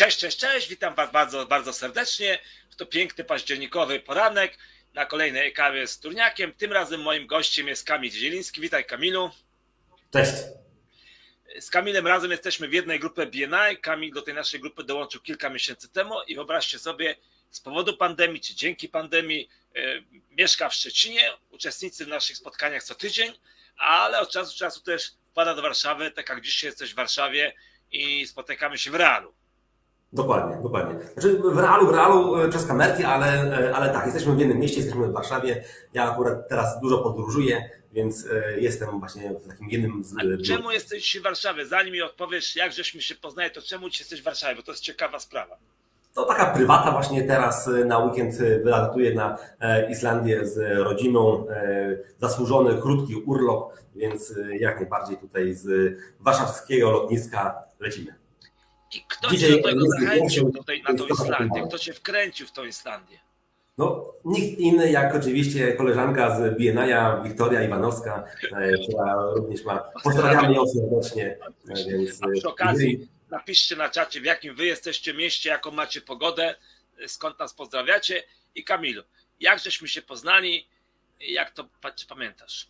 Cześć, cześć, cześć, witam Was bardzo, bardzo serdecznie. To piękny październikowy poranek na kolejnej kawie z Turniakiem. Tym razem moim gościem jest Kamil Zieliński. Witaj Kamilu. Cześć. Z Kamilem razem jesteśmy w jednej grupie BNI. Kamil do tej naszej grupy dołączył kilka miesięcy temu i wyobraźcie sobie, z powodu pandemii czy dzięki pandemii e, mieszka w Szczecinie, uczestnicy w naszych spotkaniach co tydzień, ale od czasu do czasu też wpada do Warszawy, tak jak dzisiaj jesteś w Warszawie i spotykamy się w realu. Dokładnie, dokładnie. Znaczy w realu, w realu e, przez kamerki, ale, e, ale tak, jesteśmy w jednym mieście, jesteśmy w Warszawie. Ja akurat teraz dużo podróżuję, więc e, jestem właśnie w takim jednym z... A czemu jesteś w Warszawie? Zanim mi odpowiesz, jak żeśmy się poznali, to czemu ci jesteś w Warszawie? Bo to jest ciekawa sprawa. To taka prywata właśnie teraz e, na weekend e, wylatuję na e, Islandię z rodziną. e, Zasłużony, krótki urlop, więc e, jak najbardziej tutaj z warszawskiego lotniska lecimy. I kto cię do tego zachęcił tej, na tą Islandię? Kto cię wkręcił w tą Islandię? No, nikt inny jak oczywiście koleżanka z BNI, Wiktoria Iwanowska, e, która również ma. Pozdrawiamy ją serdecznie. e, Więc, A e, przy okazji jeżeli- napiszcie na czacie, w jakim wy jesteście mieście, jaką macie pogodę, skąd nas pozdrawiacie. I Kamilu, jak żeśmy się poznali, jak to pamiętasz?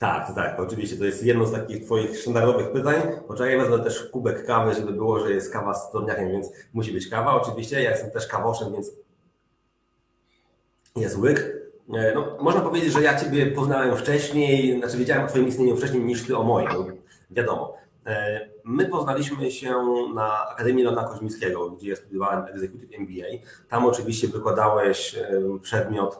Tak, tak, oczywiście to jest jedno z takich Twoich sztandarowych pytań. Poczekaj, wezmę też kubek kawy, żeby było, że jest kawa z torniakiem, więc musi być kawa. Oczywiście, ja jestem też kawoszem, więc jest łyk. E, No, można powiedzieć, że ja Ciebie poznałem wcześniej, znaczy wiedziałem o Twoim istnieniu wcześniej niż Ty o moim, no, wiadomo. E, My poznaliśmy się na Akademii Lona Koźmińskiego, gdzie ja studiowałem Executive MBA. Tam oczywiście wykładałeś e, przedmiot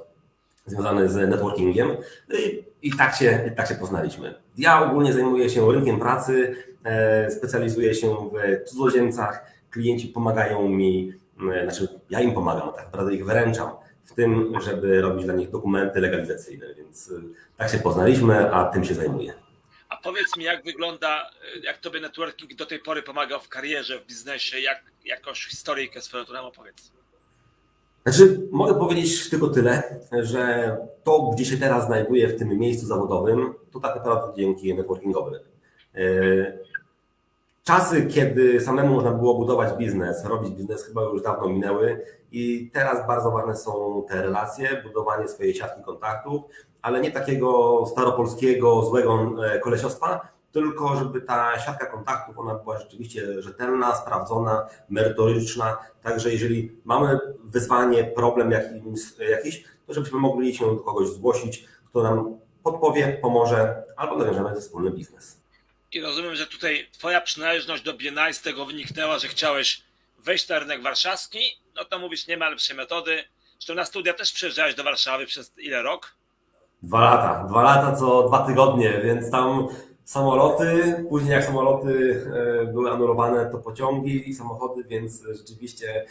związany z networkingiem i, i, tak, się, i tak się poznaliśmy. Ja ogólnie zajmuję się rynkiem pracy, e, specjalizuję się w cudzoziemcach, klienci pomagają mi, e, znaczy ja im pomagam, tak naprawdę ich wyręczam w tym, żeby robić dla nich dokumenty legalizacyjne, więc e, tak się poznaliśmy, a tym się zajmuję. A powiedz mi, jak wygląda, jak tobie networking do tej pory pomagał w karierze, w biznesie, jak jakąś historyjkę swoją tu nam opowiedz. Znaczy, mogę powiedzieć tylko tyle, że to, gdzie się teraz znajduję w tym miejscu zawodowym, to tak naprawdę dzięki networkingowi. E, Czasy, kiedy samemu można było budować biznes, robić biznes, chyba już dawno minęły i teraz bardzo ważne są te relacje, budowanie swojej siatki kontaktów, ale nie takiego staropolskiego, złego e, kolesiostwa, tylko żeby ta siatka kontaktów, ona była rzeczywiście rzetelna, sprawdzona, merytoryczna, Także jeżeli mamy wyzwanie, problem jakimś, jakiś, to żebyśmy mogli się do kogoś zgłosić, kto nam podpowie, pomoże albo nawiążemy wspólny biznes. I rozumiem, że tutaj twoja przynależność do BNI z tego wyniknęła, że chciałeś wejść na rynek warszawski, no to mówisz, nie ma lepszej metody. Zresztą na studia też przyjeżdżałeś do Warszawy przez ile rok? Dwa lata, dwa lata co dwa tygodnie, więc tam samoloty, później jak samoloty e, były anulowane, to pociągi i samochody, więc rzeczywiście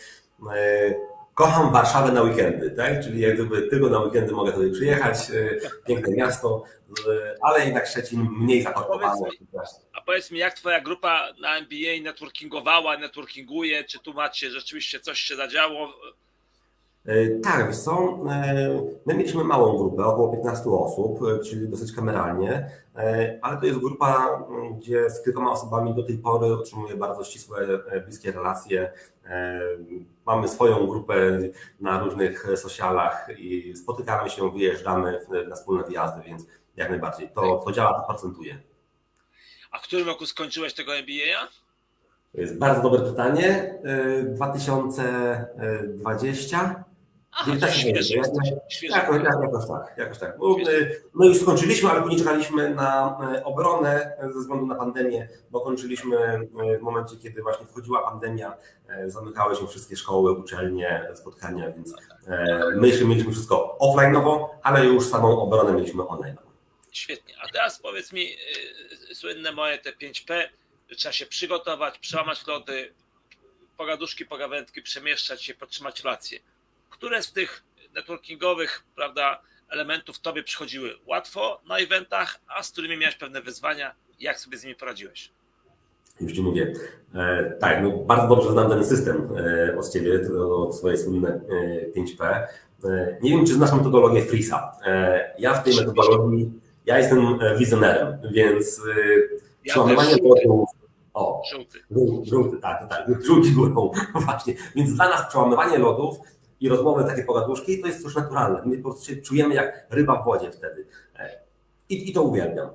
e, kocham Warszawę na weekendy, tak? Czyli jak gdyby tylko na weekendy mogę tutaj przyjechać, e, piękne miasto, ale jednak Szczecin mniej zaparkowane. A powiedz mi, jak twoja grupa na MBA networkingowała, networkinguje, czy tu macie rzeczywiście coś się zadziało? E, Tak, co, e, my mieliśmy małą grupę, około 15 osób, e, czyli dosyć kameralnie, ale to jest grupa, gdzie z kilkoma osobami do tej pory utrzymuję bardzo ścisłe, bliskie relacje. Mamy swoją grupę na różnych socialach i spotykamy się, wyjeżdżamy na wspólne wyjazdy, więc jak najbardziej to, to działa, to procentuje. A w którym roku skończyłeś tego MBA? To jest bardzo dobre pytanie. E, 2020. Aha, 19 świeży jak- jesteś, świeży. Jakoś, jak- jakoś tak, jakoś tak. Y, My już skończyliśmy, ale nie czekaliśmy na y, obronę ze względu na pandemię, bo kończyliśmy y, w momencie, kiedy właśnie wchodziła pandemia, zamykały się wszystkie szkoły, uczelnie, spotkania, więc my mieliśmy wszystko offline'owo, ale już samą obronę mieliśmy online. Świetnie. A teraz powiedz mi, słynne moje te 5P, że trzeba się przygotować, przełamać lody, pogaduszki, pogawędki, przemieszczać się, podtrzymać relacje. Które z tych networkingowych prawda, elementów tobie przychodziły łatwo na eventach, a z którymi miałeś pewne wyzwania? Jak sobie z nimi poradziłeś? Już Ci mówię. E, tak, no bardzo dobrze znam ten system e, od Ciebie, od swojej słynne e, 5P. E, nie wiem, czy znasz metodologię Frisa. E, ja w tej metodologii, ja jestem e, wizjonerem, więc Ja przełamywanie lodów, O, Żółty. żół- żółty, tak, tak, żółci górą, właśnie. Więc dla nas przełamywanie lodów i rozmowy takie pogaduszki to jest coś naturalne. My po prostu się czujemy jak ryba w wodzie wtedy. I, i to uwielbiam.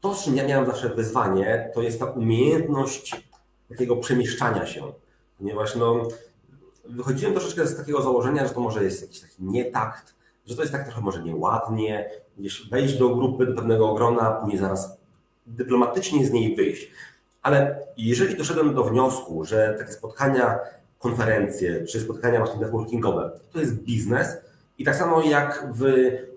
To, z czym ja miałem zawsze wyzwanie, to jest ta umiejętność takiego przemieszczania się. Ponieważ no, wychodziłem troszeczkę z takiego założenia, że to może jest jakiś taki nietakt, że to jest tak trochę może nieładnie, gdzieś wejść do grupy, do pewnego grona, później zaraz dyplomatycznie z niej wyjść. Ale jeżeli doszedłem do wniosku, że takie spotkania, konferencje czy spotkania właśnie networkingowe to jest biznes i tak samo jak w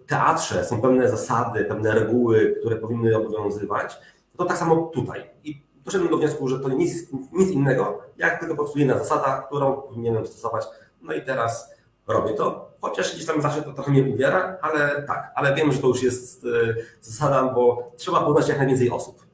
teatrze są pewne zasady, pewne reguły, które powinny obowiązywać, to tak samo tutaj. I doszedłem do wniosku, że to nic, nic innego, jak tylko po prostu jedna zasada, którą powinienem stosować. No i teraz robię to, chociaż gdzieś tam zawsze to trochę mnie uwiera, ale tak, ale wiem, że to już jest e, zasada, bo trzeba poznać jak najwięcej osób.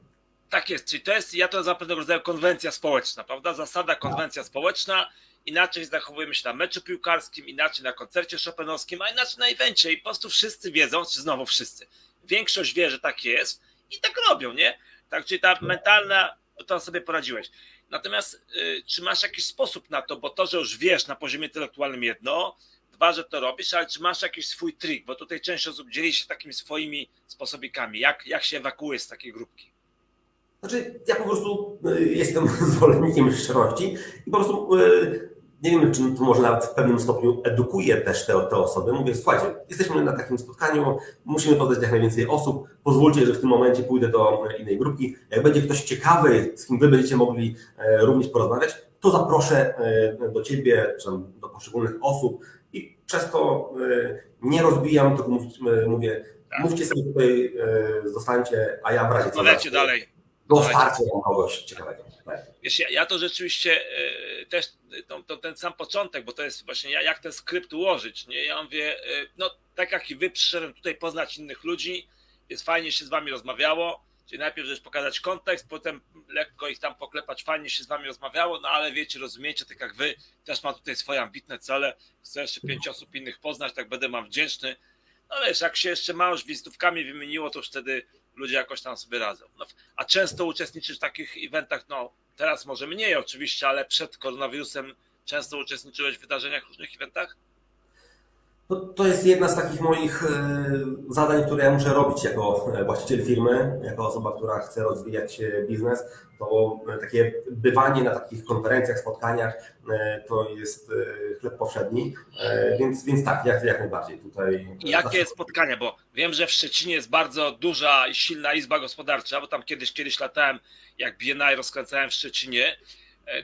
Tak jest, czyli to jest, ja to nazywam pewnego rodzaju konwencja społeczna, prawda? Zasada konwencja społeczna. Inaczej zachowujemy się na meczu piłkarskim, inaczej na koncercie chopinowskim, a inaczej na evencie. I po prostu wszyscy wiedzą, czy znowu wszyscy. Większość wie, że tak jest i tak robią, nie? Tak, czyli ta mentalna, to sobie poradziłeś. Natomiast y, czy masz jakiś sposób na to, bo to, że już wiesz na poziomie intelektualnym jedno, dwa, że to robisz, ale czy masz jakiś swój trik, bo tutaj część osób dzieli się takimi swoimi sposobikami, jak, jak się ewakuuje z takiej grupki. Znaczy, ja po prostu y, jestem zwolennikiem szczerości i po prostu y, nie wiem, czy to może nawet w pewnym stopniu edukuje też te, te osoby. Mówię, słuchajcie, jesteśmy na takim spotkaniu, musimy poznać jak najwięcej osób, pozwólcie, że w tym momencie pójdę do innej grupki. Jak będzie ktoś ciekawy, z kim wy będziecie mogli e, również porozmawiać, to zaproszę e, do ciebie, czy do poszczególnych osób i przez to e, nie rozbijam, tylko mów, e, mówię, Tak. mówcie sobie tutaj, e, zostańcie, a ja w razie co Rozmawiajcie dalej. Dostarcie wam kogoś ciekawego. Wiesz, ja, ja to rzeczywiście e, też to, to ten sam początek, bo to jest właśnie ja, jak ten skrypt ułożyć, nie? Ja mówię, e, no tak jak i wy przyszedłem tutaj poznać innych ludzi, jest fajnie się z wami rozmawiało, czyli najpierw żeś pokazać kontekst, potem lekko ich tam poklepać, fajnie się z wami rozmawiało, no ale wiecie, rozumiecie, tak jak wy, też mam tutaj swoje ambitne cele, chcę jeszcze pięć osób innych poznać, tak będę wam wdzięczny. No wiesz, jak się jeszcze mało już wizytówkami wymieniło, to już wtedy ludzie jakoś tam sobie radzą. No, a często uczestniczysz w takich eventach, no teraz może mniej oczywiście, ale przed koronawirusem często uczestniczyłeś w wydarzeniach, różnych eventach? No, to jest jedna z takich moich e, zadań, które ja muszę robić jako e, właściciel firmy, jako osoba, która chce rozwijać biznes. To e, takie bywanie na takich konferencjach, spotkaniach to jest chleb powszedni, więc, więc tak, jak, jak najbardziej tutaj. Jakie zawsze- spotkania? Bo wiem, że w Szczecinie jest bardzo duża i silna izba gospodarcza, bo tam kiedyś, kiedyś latałem, jak BNI rozkręcałem w Szczecinie,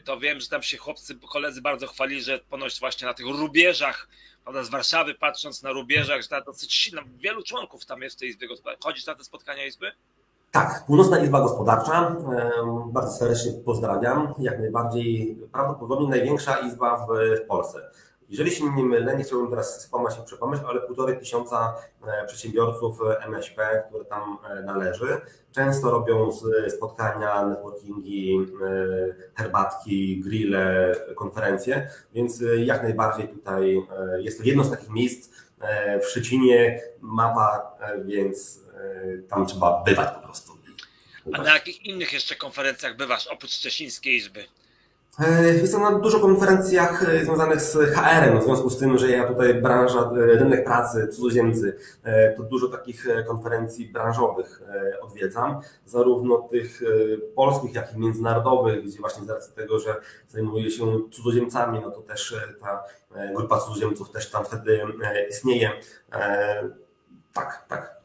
to wiem, że tam się chłopcy, koledzy bardzo chwalili, że ponoć właśnie na tych rubieżach, prawda, z Warszawy patrząc na rubieżach, że ta dosyć silna, wielu członków tam jest w tej izbie gospodarczej. Chodzisz na te spotkania izby? Tak, Północna Izba Gospodarcza. Bardzo serdecznie pozdrawiam. Jak najbardziej prawdopodobnie największa izba w Polsce. Jeżeli się nie mylę, nie chciałbym teraz skłamać się przekłamać, ale półtorej tysiąca e, przedsiębiorców e, MŚP, które tam e, należy, często robią spotkania, networkingi, herbatki, grille, konferencje, więc jak najbardziej tutaj jest to jedno z takich miejsc w Szczecinie, mapa, więc tam trzeba bywać po prostu. A na jakich innych jeszcze konferencjach bywasz, oprócz Szczecińskiej izby? E, Jestem na dużo konferencjach e, związanych z HR-em, w związku z tym, że ja tutaj branża, e, rynek pracy, cudzoziemcy, e, to dużo takich e, konferencji branżowych e, odwiedzam, zarówno tych e, polskich, jak i międzynarodowych, gdzie właśnie z racji tego, że zajmuję się cudzoziemcami, no to też e, ta e, grupa cudzoziemców też tam wtedy e, istnieje. E, Tak, tak.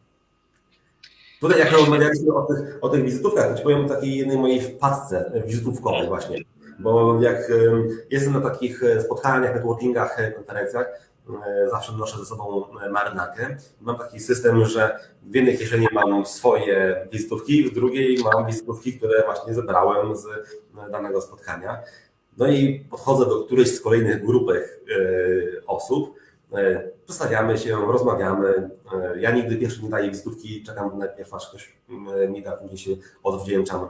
Tutaj jak rozmawialiśmy o tych, o tych wizytówkach, to ci powiem o takiej jednej mojej wpadce wizytówkowej właśnie. Bo jak em, jestem na takich e, spotkaniach, networkingach, e, konferencjach, e, zawsze noszę ze sobą marynarkę. Mam taki system, że w jednej kieszeni mam swoje wizytówki, w drugiej mam wizytówki, które właśnie zebrałem z danego spotkania. No i podchodzę do którejś z kolejnych grupek osób, przedstawiamy się, rozmawiamy. Ja nigdy pierwszy nie daję wizytówki, czekam najpierw aż ktoś mi da, później się odwdzięczam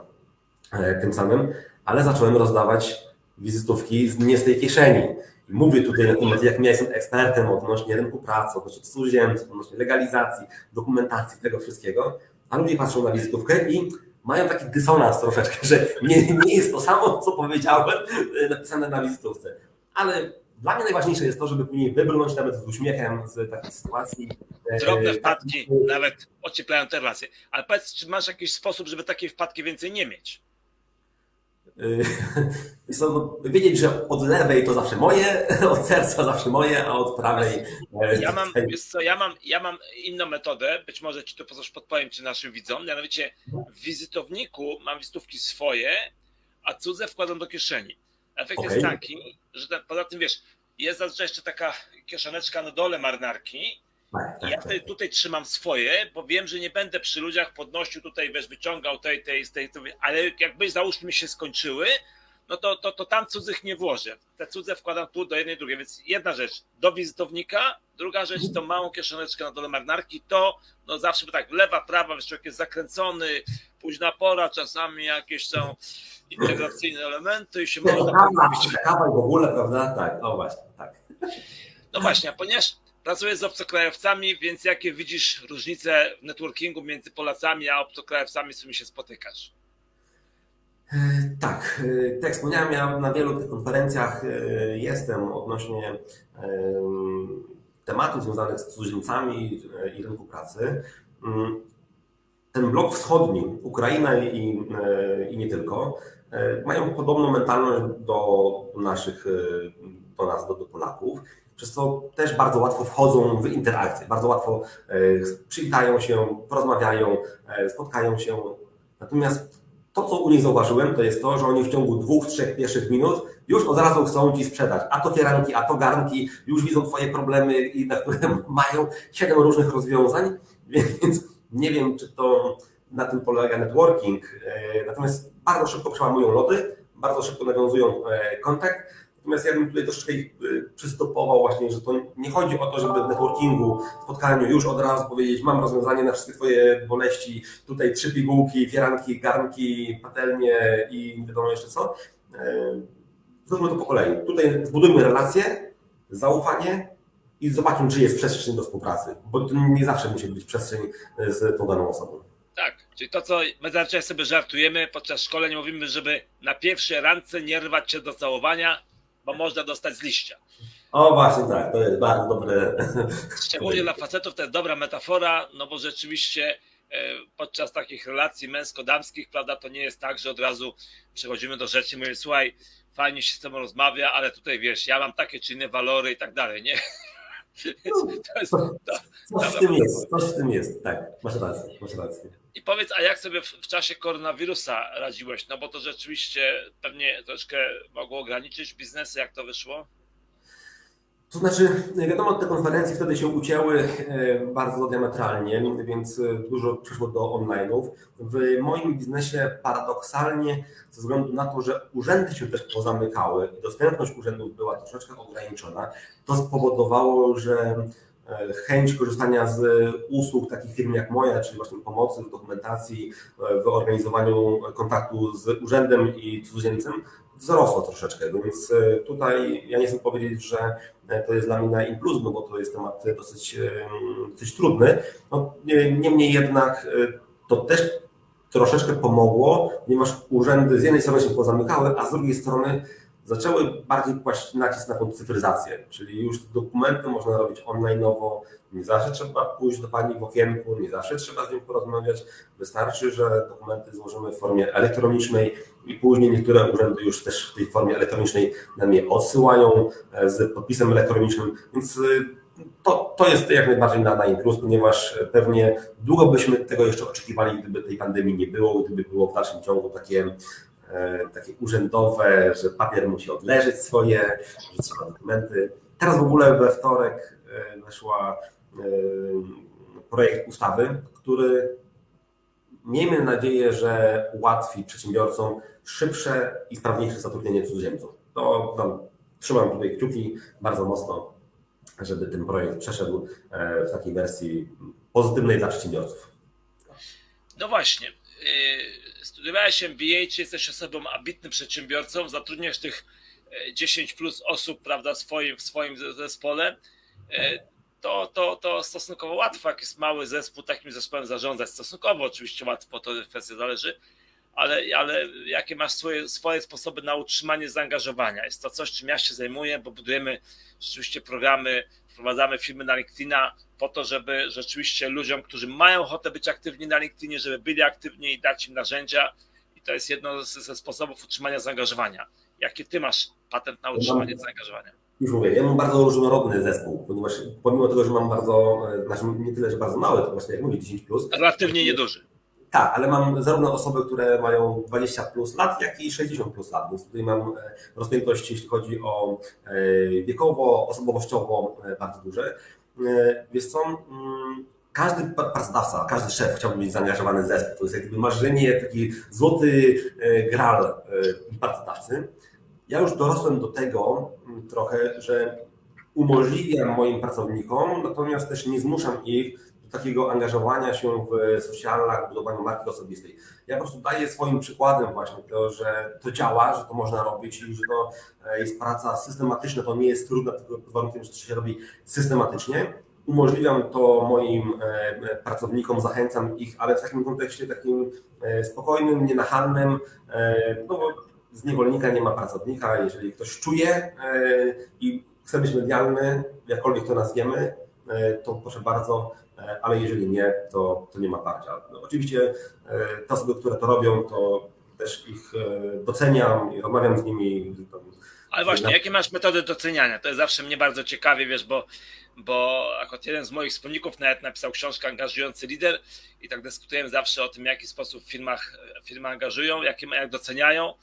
tym samym, ale zacząłem rozdawać wizytówki z, nie z tej kieszeni. I mówię tutaj na temat, jak ja jestem ekspertem odnośnie rynku pracy, odnośnie cudzoziemców, odnośnie legalizacji, dokumentacji, tego wszystkiego, a ludzie patrzą na wizytówkę i mają taki dysonans troszeczkę, że nie, nie jest to samo, co powiedziałem, e, napisane na wizytówce. Ale dla mnie najważniejsze jest to, żeby później wybrnąć nawet z uśmiechem z takiej sytuacji. E, Drobne tak, wpadki nawet ocieplają te relacje. Ale powiedz, czy masz jakiś sposób, żeby takiej wpadki więcej nie mieć? Jest to, no, wiedzieć, że od lewej to zawsze moje, od serca zawsze moje, a od prawej. e, Ja mam, wiesz co, ja mam, ja mam inną metodę, być może ci to podpowiem, czy naszym widzom, mianowicie w wizytowniku mam wizytówki swoje, a cudze wkładam do kieszeni. Efekt jest Okej. taki, że ten, poza tym wiesz, jest zazwyczaj jeszcze taka kieszoneczka na dole marynarki, Tak, tak, ja tak. tutaj, tutaj trzymam swoje, bo wiem, że nie będę przy ludziach podnosił tutaj, wiesz, wyciągał tej, tej, tej, tej, ale jakby załóżmy się skończyły, no to, to, to tam cudzych nie włożę. Te cudze wkładam tu do jednej, drugiej. Więc jedna rzecz do wizytownika, druga rzecz tą małą kieszoneczkę na dole marynarki, to no zawsze by tak lewa, prawa, wiesz, człowiek jest zakręcony, późna pora, czasami jakieś są integracyjne elementy i się można Kawa, w ogóle, prawda? Tak, o właśnie, tak. No właśnie, a ponieważ pracujesz z obcokrajowcami, więc jakie widzisz różnice w networkingu między Polacami a obcokrajowcami, z którymi się spotykasz? E, Tak, e, tak jak wspomniałem, ja na wielu tych konferencjach e, jestem odnośnie em, tematów związanych z cudzoziemcami i rynku pracy. Ten blok wschodni, Ukraina i, i nie tylko, e, mają podobną mentalność do naszych, e, do nas, do, do Polaków, przez co też bardzo łatwo wchodzą w interakcję, bardzo łatwo e, przywitają się, porozmawiają, spotkają się. Natomiast to, co u nich zauważyłem, to jest to, że oni w ciągu dwóch, trzech pierwszych minut już od razu chcą ci sprzedać. A to fieranki, a to garnki, już widzą Twoje problemy, i na które mają siedem różnych rozwiązań, więc nie wiem, czy to na tym polega networking. E, Natomiast bardzo szybko przełamują lody, bardzo szybko nawiązują e, kontakt. Natomiast ja bym tutaj troszeczkę e, przystopował właśnie, że to nie chodzi o to, żeby w networkingu, spotkaniu już od razu powiedzieć, mam rozwiązanie na wszystkie Twoje boleści, tutaj trzy pigułki, fieranki, garnki, patelnie i nie wiadomo jeszcze co. Zróbmy to po kolei. Tutaj zbudujmy relacje, zaufanie i zobaczmy, czy jest przestrzeń do współpracy, bo to nie zawsze musi być przestrzeń e, z tą daną osobą. Tak, czyli to, co my zazwyczaj sobie żartujemy podczas szkoleń, mówimy, żeby na pierwszej randce nie rwać się do całowania, bo można dostać z liścia. O właśnie tak, to jest bardzo dobre. Szczególnie dla facetów to jest dobra metafora, no bo rzeczywiście e, podczas takich relacji męsko-damskich, prawda, to nie jest tak, że od razu przechodzimy do rzeczy i mówimy, słuchaj, fajnie się z tobą rozmawia, ale tutaj wiesz, ja mam takie czy inne walory i tak dalej, nie? Więc to jest, to, Coś w tym jest, coś w tym jest, tak, masz rację, masz rację. I powiedz, a jak sobie w, w czasie koronawirusa radziłeś? No bo to rzeczywiście pewnie troszkę mogło ograniczyć biznesy, jak to wyszło? To znaczy, wiadomo, te konferencje wtedy się ucięły e, bardzo diametralnie, więc e, dużo przyszło do online'ów. W moim biznesie paradoksalnie, ze względu na to, że urzędy się też pozamykały i dostępność urzędów była troszeczkę ograniczona, to spowodowało, że e, chęć korzystania z usług takich firm jak moja, czyli właśnie pomocy w dokumentacji, w organizowaniu kontaktu z urzędem i cudzoziemcem, wzrosła troszeczkę. Więc e, tutaj ja nie chcę powiedzieć, że e, to jest dla mnie na im plus, no bo to jest temat dosyć, e, dosyć trudny. No, nie- niemniej jednak to też troszeczkę pomogło, ponieważ urzędy z jednej strony się pozamykały, a z drugiej strony zaczęły bardziej kłaść nacisk na tą cyfryzację, czyli już dokumenty można robić online'owo, nie zawsze trzeba pójść do pani w okienku, nie zawsze trzeba z nią porozmawiać, wystarczy, że dokumenty złożymy w formie elektronicznej i później niektóre urzędy już też w tej formie elektronicznej nam je odsyłają e, z podpisem elektronicznym, więc e, to, to jest jak najbardziej na, na plus, ponieważ pewnie długo byśmy tego jeszcze oczekiwali, gdyby tej pandemii nie było, gdyby było w dalszym ciągu takie, e, takie urzędowe, że papier musi odleżeć swoje, że trzeba dokumenty. Teraz w ogóle we wtorek e, weszła e, projekt ustawy, który miejmy nadzieję, że ułatwi przedsiębiorcom szybsze i sprawniejsze zatrudnienie cudzoziemców. To no, trzymam tutaj kciuki bardzo mocno, żeby ten projekt przeszedł e, w takiej wersji pozytywnej dla przedsiębiorców. No właśnie. Yy, Studiowałeś MBA, czy jesteś osobą ambitnym przedsiębiorcą, zatrudniasz tych e, 10 plus osób, prawda, w swoim, w swoim ze- zespole. E, To, to, to stosunkowo łatwo, jak jest mały zespół, takim zespołem zarządzać. Stosunkowo oczywiście łatwo, to kwestia zależy. ale, ale jakie masz swoje, swoje sposoby na utrzymanie zaangażowania? Jest to coś, czym ja się zajmuję, bo budujemy rzeczywiście programy, wprowadzamy filmy na LinkedIna po to, żeby rzeczywiście ludziom, którzy mają ochotę być aktywni na LinkedInie, żeby byli aktywni i dać im narzędzia. I to jest jedno z- ze sposobów utrzymania zaangażowania. Jaki ty masz patent na utrzymanie zaangażowania? Już mówię, ja mam bardzo różnorodny zespół, ponieważ pomimo tego, że mam bardzo, e, znaczy nie tyle, że bardzo mały, to właśnie jak mówię 10+, plus, Relatywnie nieduży. Tak, ale mam zarówno osoby, które mają 20 plus lat, jak i 60 plus lat, więc tutaj mam e, rozpiętość, jeśli chodzi o e, wiekowo, osobowościowo e, bardzo duże. Wiesz co, mm, każdy pra- pracodawca, każdy szef chciałby mieć zaangażowany zespół. To jest jakby marzenie, taki złoty gral pracodawcy. Ja już dorosłem do tego mm, trochę, że umożliwiam moim pracownikom, natomiast też nie zmuszam ich takiego angażowania się w socialach, budowaniu marki osobistej. Ja po prostu daję swoim przykładem właśnie to, że to działa, że to można robić i że to e, jest praca systematyczna, to nie jest trudne, tylko pod warunkiem, że to się robi systematycznie. Umożliwiam to moim e, pracownikom, zachęcam ich, ale w takim kontekście takim e, spokojnym, nienachalnym, no bo z niewolnika nie ma pracownika. Jeżeli ktoś czuje i chce być medialny, jakkolwiek to nazwiemy, to proszę bardzo, ale jeżeli nie, to, to nie ma parcia. No, oczywiście e, te osoby, które to robią, to też ich e, doceniam i rozmawiam z nimi. Ale właśnie, jakie masz metody doceniania? To jest zawsze mnie bardzo ciekawie, wiesz, bo, bo akurat jeden z moich wspólników nawet napisał książkę Angażujący Lider i tak dyskutujemy zawsze o tym, w jaki sposób w firmach firmy angażują, jakie, jak doceniają.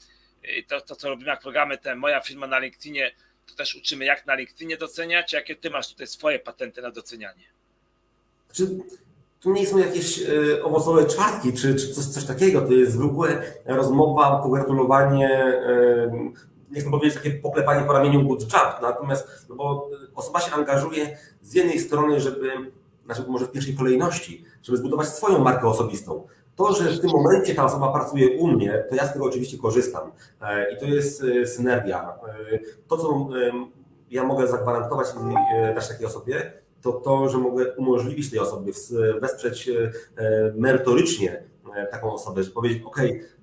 I to, to, co robimy, jak programy te Moja firma na LinkedInie, to też uczymy, jak na LinkedInie doceniać, jakie ty masz tutaj swoje patenty na docenianie. Czy to nie są jakieś e, owocowe czwartki, czy, czy coś, coś takiego? To jest zwykłe rozmowa, pogratulowanie, nie chcę powiedzieć takie poklepanie po ramieniu good job, natomiast no bo osoba się angażuje z jednej strony, żeby, znaczy może w pierwszej kolejności, żeby zbudować swoją markę osobistą. To, że w tym momencie ta osoba pracuje u mnie, to ja z tego oczywiście korzystam E, i to jest e, synergia. To, co ja mogę zagwarantować dać takiej osobie, to to, że mogę umożliwić tej osobie, wesprzeć e, merytorycznie e, taką osobę, że powiedzieć, OK,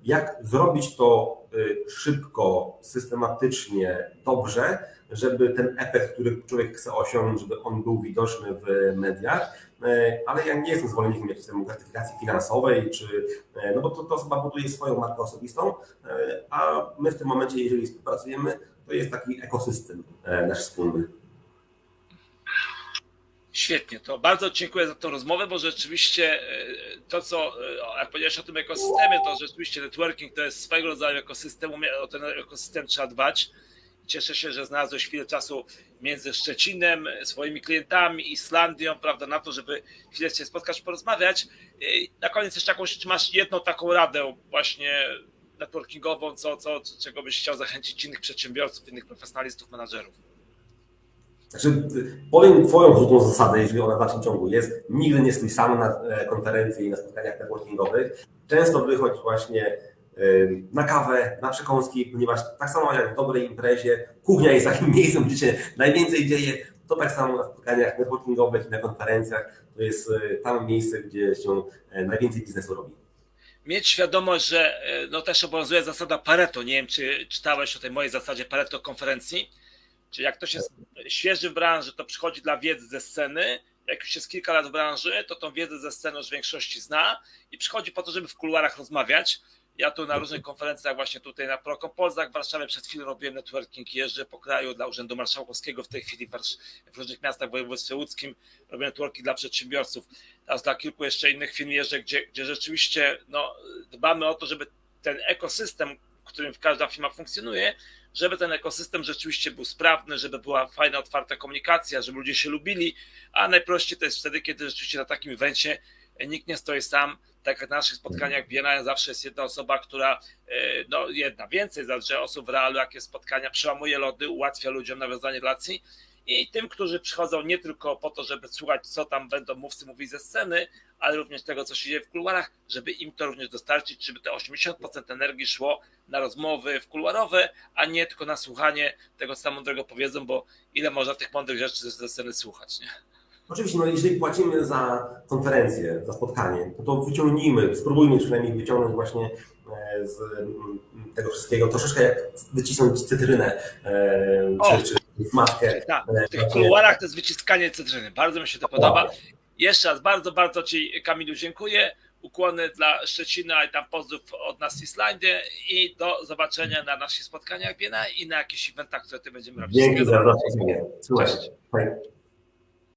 jak zrobić to e, szybko, systematycznie, dobrze, żeby ten efekt, który człowiek chce osiągnąć, żeby on był widoczny w mediach, ale ja nie jestem zwolennikiem jakiejś tam gratyfikacji finansowej, czy, no bo to, to osoba buduje swoją markę osobistą, a my w tym momencie, jeżeli współpracujemy, to jest taki ekosystem nasz wspólny. Świetnie, to bardzo dziękuję za tą rozmowę, bo rzeczywiście e, to, co, e, jak powiedziałeś o tym ekosystemie, to rzeczywiście networking to jest swego rodzaju ekosystem, o ten ekosystem trzeba dbać. Cieszę się, że znalazłeś chwilę czasu między Szczecinem, swoimi klientami, Islandią, prawda, na to, żeby chwilę się spotkać, porozmawiać. E, Na koniec jeszcze jakąś, czy masz jedną taką radę właśnie networkingową, co, co, czego byś chciał zachęcić innych przedsiębiorców, innych profesjonalistów, menadżerów? Znaczy, powiem Twoją złotą zasadę, jeżeli ona w dalszym ciągu jest. Nigdy nie stój sam na e, konferencji i na spotkaniach networkingowych. Często wychodź właśnie y, na kawę, na przekąski, ponieważ tak samo jak w dobrej imprezie, kuchnia jest takim miejscem, gdzie się najwięcej dzieje, to tak samo na spotkaniach networkingowych i na konferencjach to jest y, tam miejsce, gdzie się e, najwięcej biznesu robi. mieć świadomość, że e, no też obowiązuje zasada Pareto. Nie wiem, czy czytałeś o tej mojej zasadzie Pareto konferencji. Czyli jak ktoś jest świeży w branży, to przychodzi dla wiedzy ze sceny. Jak już jest kilka lat w branży, to tą wiedzę ze sceny już w większości zna i przychodzi po to, żeby w kuluarach rozmawiać. Ja tu na różnych konferencjach, właśnie tutaj na Prokon Polsach w Warszawie przed chwilą robiłem networking, jeżdżę po kraju dla Urzędu Marszałkowskiego w tej chwili w różnych miastach w województwie łódzkim, robię networking dla przedsiębiorców. Teraz dla kilku jeszcze innych firm jeżdżę, gdzie, gdzie rzeczywiście no, dbamy o to, żeby ten ekosystem, w którym każda firma funkcjonuje, żeby ten ekosystem rzeczywiście był sprawny, żeby była fajna, otwarta komunikacja, żeby ludzie się lubili, a najprościej to jest wtedy, kiedy rzeczywiście na takim evencie nikt nie stoi sam. Tak jak na naszych spotkaniach Biennale zawsze jest jedna osoba, która, e, no jedna, więcej zawsze osób w realu, jakie spotkania, przełamuje lody, ułatwia ludziom nawiązanie relacji i tym, którzy przychodzą nie tylko po to, żeby słuchać, co tam będą mówcy mówić ze sceny, ale również tego, co się dzieje w kuluarach, żeby im to również dostarczyć, żeby te 80% energii szło na rozmowy w kuluarowe, a nie tylko na słuchanie tego, co tam mądrego powiedzą, bo ile można tych mądrych rzeczy ze- sceny słuchać, nie? Oczywiście, no jeżeli płacimy za konferencję, za spotkanie, to wyciągnijmy, spróbujmy przynajmniej wyciągnąć właśnie z mm, tego wszystkiego, troszeczkę jak wycisnąć cytrynę, e, O! czy, czy matkę. Tak, e, w tych kuluarach to jest wyciskanie cytryny. Bardzo mi się to podoba. Jeszcze raz bardzo, bardzo Ci Kamilu dziękuję. Ukłony dla Szczecina i tam pozdrów od nas z Islandii i do zobaczenia na naszych spotkaniach Biena i na jakichś eventach, które Ty będziemy robić. Dzięki za zaproszenie. Cześć. Fajnie.